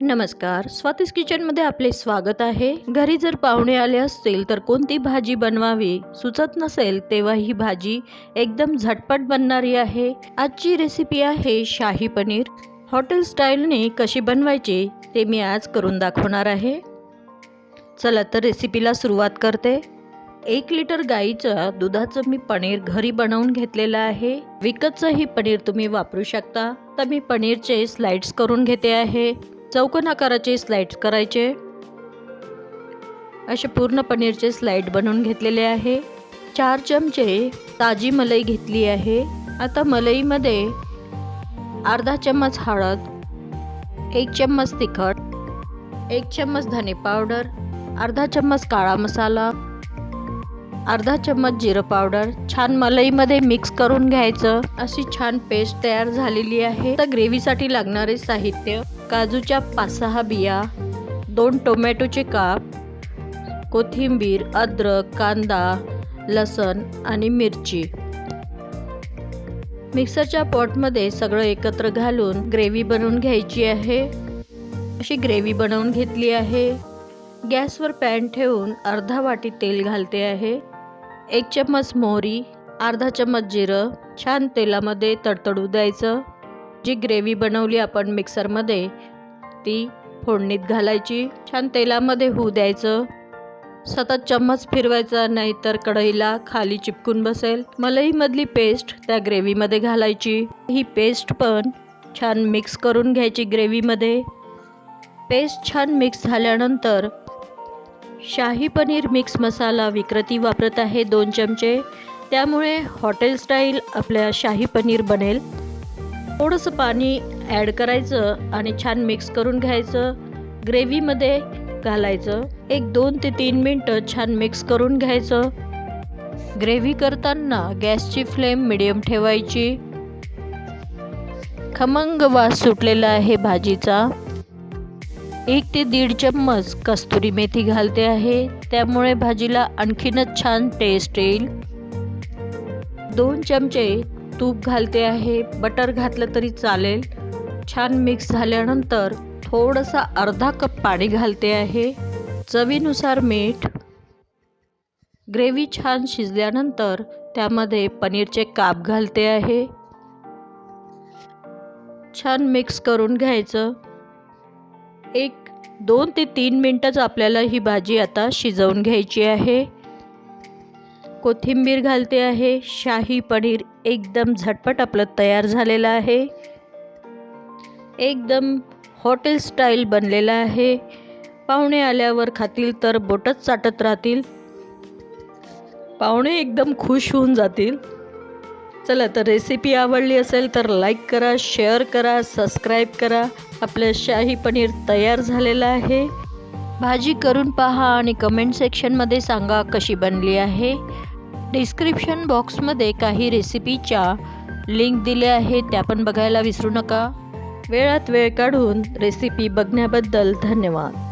नमस्कार. स्वातीस किचनमध्ये आपले स्वागत आहे. घरी जर पाहुणे आले असतील तर कोणती भाजी बनवावी? सुचत नसेल तेव्हा ही भाजी एकदम झटपट बनणारी आहे. आजची रेसिपी आहे शाही पनीर. हॉटेल स्टाईलने कशी बनवायची ते मी आज करून दाखवणार आहे. चला तर रेसिपीला सुरुवात करते. एक लिटर गाईचं दुधाचं मी पनीर घरी बनवून घेतलेलं आहे. विकतचंही पनीर तुम्ही वापरू शकता. तर मी पनीरचे स्लाइड्स करून घेते आहे. चौकोन आकाराचे स्लाईड्स करायचे. असे पूर्ण पनीरचे स्लाइड बनवून घेतलेले आहे. चार चमचे ताजी मलाई घेतली आहे. आता मलईमध्ये अर्धा चम्मच हळद एक चम्मच तिखट एक चम्मच धने पावडर अर्धा चम्मच काळा मसाला अर्धा चम्मच जिरं पावडर छान मलईमध्ये मिक्स करून घ्यायचं. अशी छान पेस्ट तयार झालेली आहे. तर ग्रेव्हीसाठी लागणारे साहित्य काजूच्या पाच सहा बिया दोन टोमॅटोचे काप कोथिंबीर अद्रक कांदा लसण आणि मिरची. मिक्सरच्या पॉटमध्ये सगळं एकत्र घालून ग्रेव्ही बनवून घ्यायची आहे. अशी ग्रेव्ही बनवून घेतली आहे. गॅसवर पॅन ठेवून अर्धा वाटी तेल घालते आहे. एक चम्मच मोहरी अर्धा चम्मच जिरं छान तेलामध्ये तडतडू द्यायचं. जी ग्रेव्ही बनवली आपण मिक्सरमध्ये ती फोडणीत घालायची छान तेलामध्ये होऊ द्यायचं. सतत चम्मच फिरवायचा नाहीतर कढईला खाली चिपकून बसेल. मलईमधली पेस्ट त्या ग्रेव्हीमध्ये घालायची. ही पेस्ट पण छान मिक्स करून घ्यायची ग्रेव्हीमध्ये. पेस्ट छान मिक्स झाल्यानंतर शाही पनीर मिक्स मसाला विक्रती वापरत आहे दोन चमचे. त्यामुळे हॉटेल स्टाईल आपल्या शाही पनीर बनेल. थोडंसं पाणी ॲड करायचं आणि छान मिक्स करून घ्यायचं. ग्रेव्हीमध्ये घालायचं. एक दोन ते तीन मिनटं छान मिक्स करून घ्यायचं. ग्रेव्ही करताना गॅसची फ्लेम मिडियम ठेवायची. खमंग वास सुटलेला आहे भाजीचा. एक ते दीड चम्मच कस्तुरी मेथी घालते आहे. त्यामुळे भाजीला आणखीनच छान टेस्ट येईल. दोन चमचे तूप घालते आहे. बटर घातलं तरी चालेल. छान मिक्स झाल्यानंतर थोडंसं अर्धा कप पाणी घालते आहे. चवीनुसार मीठ. ग्रेव्ही छान शिजल्यानंतर त्यामध्ये पनीरचे काप घालते आहे. छान मिक्स करून घ्यायचं. एक दोन ते तीन मिनटंच आपल्याला ही भाजी आता शिजवून घ्यायची आहे. कोथिंबीर घालते आहे. शाही पनीर एकदम झटपट आपलं तयार झालेलं आहे. एकदम हॉटेल स्टाईल बनलेलं आहे. पाहुणे आल्यावर खातील तर बोटच चाटत राहतील. पाहुणे एकदम खुश होऊन जातील. चला तर रेसिपी आवडली असेल तर लाईक करा शेअर करा सबस्क्राईब करा. आपलं शाही पनीर तयार झालेलं आहे. भाजी करून पहा आणि कमेंट सेक्शनमध्ये सांगा कशी बनली आहे. डिस्क्रिप्शन बॉक्समध्ये काही रेसिपीच्या लिंक दिल्या आहेत त्या पण बघायला विसरू नका. वेळात वेळ काढून रेसिपी बघण्याबद्दल धन्यवाद.